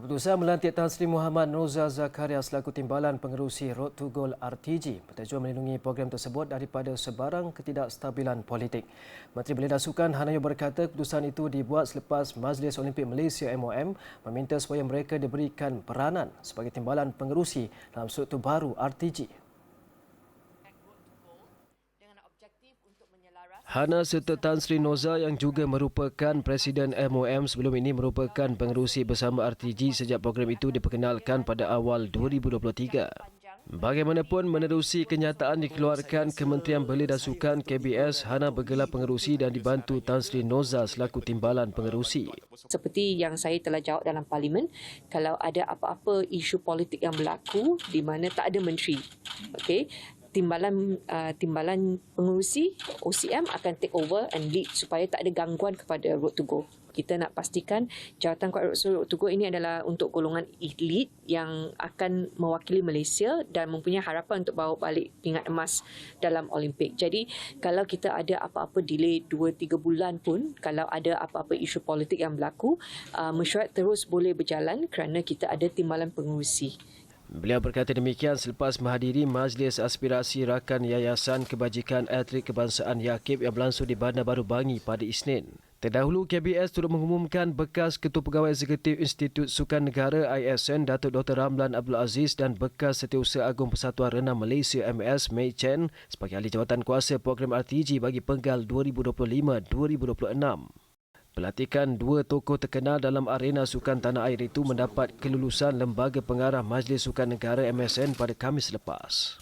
Keputusan melantik Tan Sri Muhammad Noza Zakaria selaku timbalan pengerusi Road to Goal RTG bertujuan melindungi program tersebut daripada sebarang ketidakstabilan politik. Menteri Belia Sukan Hanayo berkata keputusan itu dibuat selepas Majlis Olimpik Malaysia MOM meminta supaya mereka diberikan peranan sebagai timbalan pengerusi dalam struktur baru RTG. Hana serta Tan Sri Noza yang juga merupakan Presiden MOM sebelum ini merupakan pengerusi bersama RTG sejak program itu diperkenalkan pada awal 2023. Bagaimanapun menerusi kenyataan dikeluarkan Kementerian Belia dan Sukan KBS Hana bergelar pengerusi dan dibantu Tan Sri Noza selaku timbalan pengerusi. Seperti yang saya telah jawab dalam parlimen, kalau ada apa-apa isu politik yang berlaku di mana tak ada menteri, okey, timbalan uh, timbalan pengurusi OCM akan take over and lead supaya tak ada gangguan kepada Road to Go. Kita nak pastikan jawatan kuat Road to Go ini adalah untuk golongan elit yang akan mewakili Malaysia dan mempunyai harapan untuk bawa balik pingat emas dalam Olimpik. Jadi kalau kita ada apa-apa delay 2-3 bulan pun, kalau ada apa-apa isu politik yang berlaku, uh, mesyuarat terus boleh berjalan kerana kita ada timbalan pengurusi. Beliau berkata demikian selepas menghadiri Majlis Aspirasi Rakan Yayasan Kebajikan Atlet Kebangsaan Yakib yang berlangsung di Bandar Baru Bangi pada Isnin. Terdahulu KBS turut mengumumkan bekas Ketua Pegawai Eksekutif Institut Sukan Negara ISN Datuk Dr. Ramlan Abdul Aziz dan bekas Setiausaha Agung Persatuan Renang Malaysia MS Mei Chen sebagai ahli jawatan kuasa program RTG bagi penggal 2025-2026. Pelantikan dua tokoh terkenal dalam arena sukan tanah air itu mendapat kelulusan Lembaga Pengarah Majlis Sukan Negara MSN pada Khamis lepas.